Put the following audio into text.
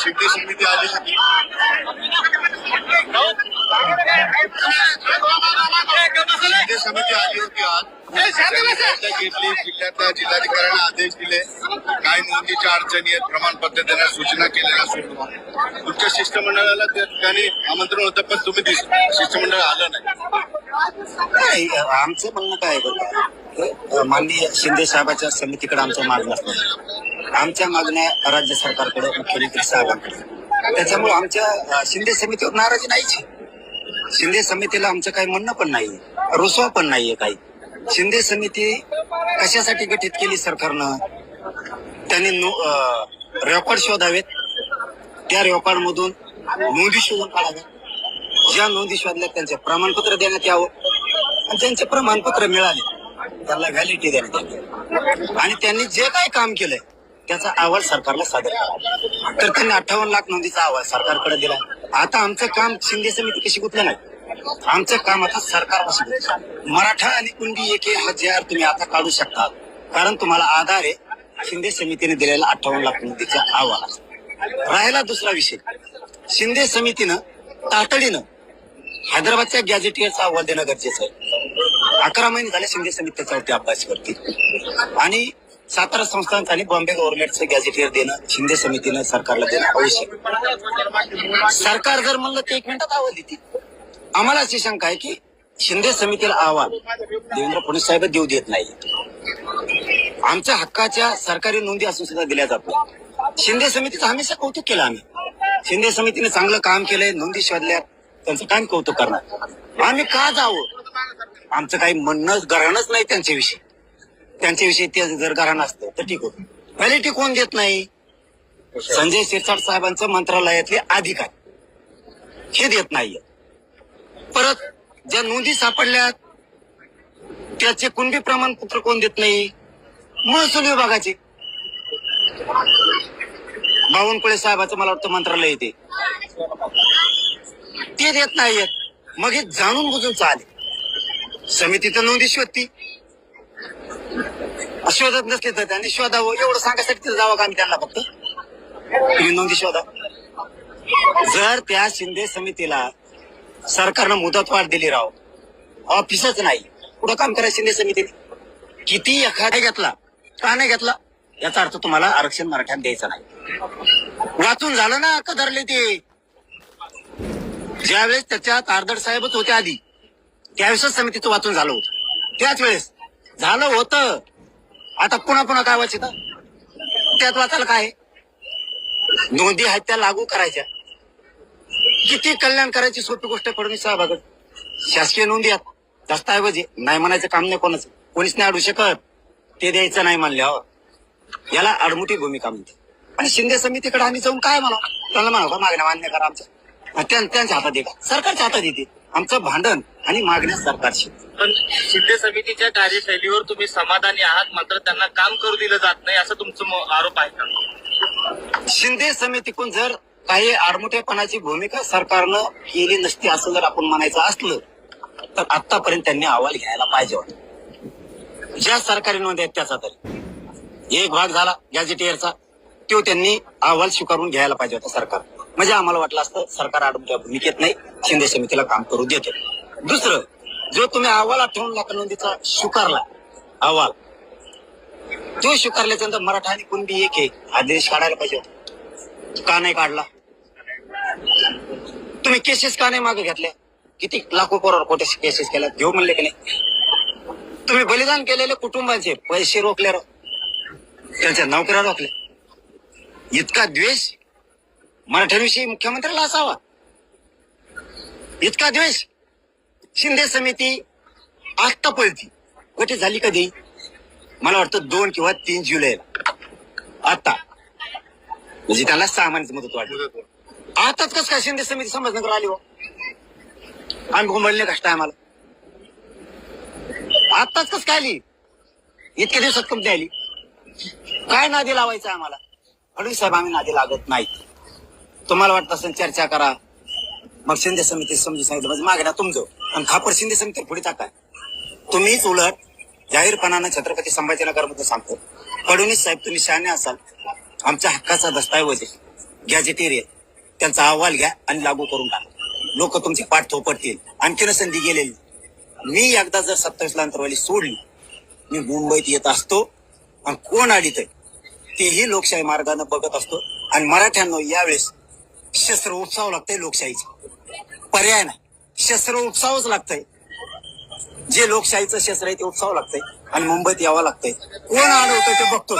शिंदे समिती आली होती. शिंदे समिती आली होती आज. घेतली जिल्ह्यातल्या जिल्हाधिकाऱ्यांना आदेश दिले. काही नोंदीच्या अडचणी आहेत प्रमाणपत्र देण्यास सूचना केलेल्या सुरू तुमच्या शिष्टमंडळाला त्या ठिकाणी आमंत्रण होतं पण तुम्ही दिस- शिष्टमंडळ आलं नाही. नाही आमचं म्हणणं काय आहे बघा, माननीय शिंदे साहेबाच्या समितीकडे आमचं मागणं असतं. आमच्या मागण्या राज्य सरकारकडे मुख्यमंत्री साहेबांकडे. त्याच्यामुळे आमच्या शिंदे समितीवर नाराजी नाहीच शिंदे समितीला आमचं काही म्हणणं पण नाही रुसवा पण नाहीये काही. शिंदे समिती कशासाठी गठीत केली सरकारनं? त्यांनी रेकॉर्ड शोधावेत. त्या रेकॉर्ड मधून नोंदी शोधून काढाव्यात. ज्या नोंदी शोधल्या त्यांचे प्रमाणपत्र देण्यात यावं आणि त्यांचे प्रमाणपत्र मिळाले. त्यांना व्हॅलिटी देण्यात यावी आणि त्यांनी जे काय काम केलंय त्याचा अहवाल सरकारला सादर केला. तर त्यांनी अठ्ठावन्न लाख नोंदीचा अहवाल सरकारकडे दिला. आता आमचं काम शिंदे समिती कशी गुतलं नाही? आमचं काम आता सरकार कशी मराठा आणि कुंडी एक एक हजार तुम्ही आता काढू शकता कारण तुम्हाला आधार आहे शिंदे समितीने दिलेला अठ्ठावन्न लाख नोंदीचा अहवाल राहिला दुसरा विषय. शिंदे समितीनं तातडीनं हैदराबादच्या गॅजेटियरचा अहवाल देणं गरजेचं आहे. अकरा महिने झाले शिंदे समितीचा होते अभ्यास करते आणि सातारा संस्थांचं आणि बॉम्बे गव्हर्नमेंटचं गॅजेटियर देणं शिंदे समितीनं सरकारला देणं आवश्यक सरकार जर म्हणलं तर एक मिनिटात अहवाल देते आम्हाला अशी शंका आहे की शिंदे समितीला अहवाल देवेंद्र फडणवीस साहेब देऊ देत नाही. आमच्या हक्काच्या सरकारी नोंदी असून सुद्धा दिल्या जात नाही. शिंदे समितीचं हमेशा कौतुक केलं आम्ही. शिंदे समितीने चांगलं काम केलंय नोंदी शोधल्या त्यांचं काय कौतुक करणार? आम्ही का जावं? आमचं काही म्हणणं गरणच नाही त्यांच्याविषयी. त्यांच्याविषयी ते जर गरण असतं तर ठीक होत. व्हॅलिटी कोण देत नाही. संजय शिरसाट साहेबांचं मंत्रालयातले अधिकार. हे देत नाहीये. परत ज्या नोंदी सापडल्यात त्याचे कुणबी प्रमाणपत्र कोण देत नाही? महसूल विभागाचे. बावनकुळे साहेबाचं मला वाटतं मंत्रालय येते. ते देत नाहीयेत मग हे जाणून बुजून चालेल. समिती तर नोंदी शोधती. शोधत नसले तर त्यांनी शोधावं. एवढं सांगायसाठी तिथं जावं का आम्ही त्यांना फक्त? तुम्ही नोंदी शोधा. जर त्या शिंदे समितीला सरकारनं मुदतवाढ दिली राव ऑफिसच नाही. पुढं काम करायचं शिंदे समितीने? किती एखादा घेतला का नाही घेतला? याचा अर्थ तुम्हाला आरक्षण मराठ्यात द्यायचं नाही. वाचून झालं ना का धरले ते. ज्यावेळेस त्याच्यात आर्दड साहेबच होते आधी त्यावेळेसच समितीचं वाचून झालं होतं. त्याच वेळेस झालं होतं. आता पुन्हा पुन्हा काय वाचित? त्यात वाचायला काय? नोंदी आहेत त्या लागू करायच्या. किती कल्याण करायची सोपी गोष्ट फडणवीस साहेबाकडे. शासकीय नोंदी आहेत. दस्ताऐवज नाही म्हणायचं काम नाही कोणाचं. कोणीच नाही अडू शकत. ते द्यायचं नाही म्हणल्यावर. याला अडमुठी भूमिका म्हणते आणि शिंदे समितीकडे आम्ही जाऊन काय म्हणा त्यांना म्हणा मागण्या मान्य करा आमच्या त्यांच्या हातात का सरकारच्या हातात येते आमचं भांडण आणि मागण्या सरकारशी. पण शिंदे समितीच्या कार्यशैलीवर तुम्ही समाधानी आहात मात्र त्यांना काम करू दिलं जात नाही असं तुमचं आरोप आहे का? शिंदे समितीकडून जर काही आडमुठेपणाची भूमिका सरकारनं केली नसती असं जर आपण म्हणायचं असलं तर आतापर्यंत त्यांनी अहवाल घ्यायला पाहिजे होता. ज्या सरकारी नोंदी आहेत त्याचा तरी. एक भाग झाला गॅजेटियरचा तो त्यांनी अहवाल स्वीकारून घ्यायला पाहिजे होता सरकार. म्हणजे आम्हाला वाटलं असतं सरकार आडमुठ्या भूमिकेत नाही शिंदे समितीला काम करू देते. दुसरं जो तुम्ही अहवाल अठ्ठावन्न लाख नोंदीचा स्वीकारला अहवाल तो स्वीकारल्याच्या नंतर मराठा आणि कुणबी एक एक आदेश काढायला पाहिजे होता. का नाही काढला? तुम्ही केसेस का नाही मागे घेतल्या? किती लाखो करोड कोटी केसेस केल्या घेऊ म्हणले की नाही? तुम्ही बलिदान केलेले कुटुंबांचे पैसे रोखले रो त्यांच्या नोकऱ्या रोखल्या इतका द्वेष मराठ्यांविषयी मुख्यमंत्र्याला असावा. इतका द्वेष. शिंदे समिती आत्ता पळती कुठे झाली कधी? मला वाटतं दोन किंवा तीन जुलैला. आता. म्हणजे त्याला सहा महिन्याची मदत वाटली आताच कस काय शिंदे समिती संभाजीनगर आली हो? आम्ही घुमलले कष्ट आहे आम्हाला आताच कस काय आली? इतक्या दिवसात कंपनी आली? काय नादी लावायचं आम्हाला? फडणवीस साहेब आम्ही नादी लागत नाही. तुम्हाला वाटत असेल चर्चा करा. मग शिंदे समिती समजून सांगितलं म्हणजे मागण्या तुमचं. आणि खापर शिंदे समिती पुढे टाका. तुम्हीच उलट जाहीरपणानं छत्रपती संभाजीनगरमध्ये सांगतो. फडणवीस साहेब तुम्ही शहाणे असाल. आमच्या हक्काचा दस्तऐवज आहे. गॅजेटेरियन त्यांचा अहवाल घ्या आणि लागू करून टाका. लोक तुमची पाठ थोपटतील आणखीन संधी गेलेली. मी एकदा जर सत्तावीसला अंतरवाली सोडली मी मुंबईत येत असतो. आणि कोण आली तेही लोकशाही मार्गाने बघत असतो. आणि मराठ्यांना यावेळेस शस्त्र उत्साह लागतंय लोकशाहीचं. पर्याय नाही. शस्त्र उत्साहच लागतंय. जे लोकशाहीचं शस्त्र आहे ते उत्साह लागतंय. आणि मुंबईत यावं लागतंय. कोण अडवतंय ते बघतो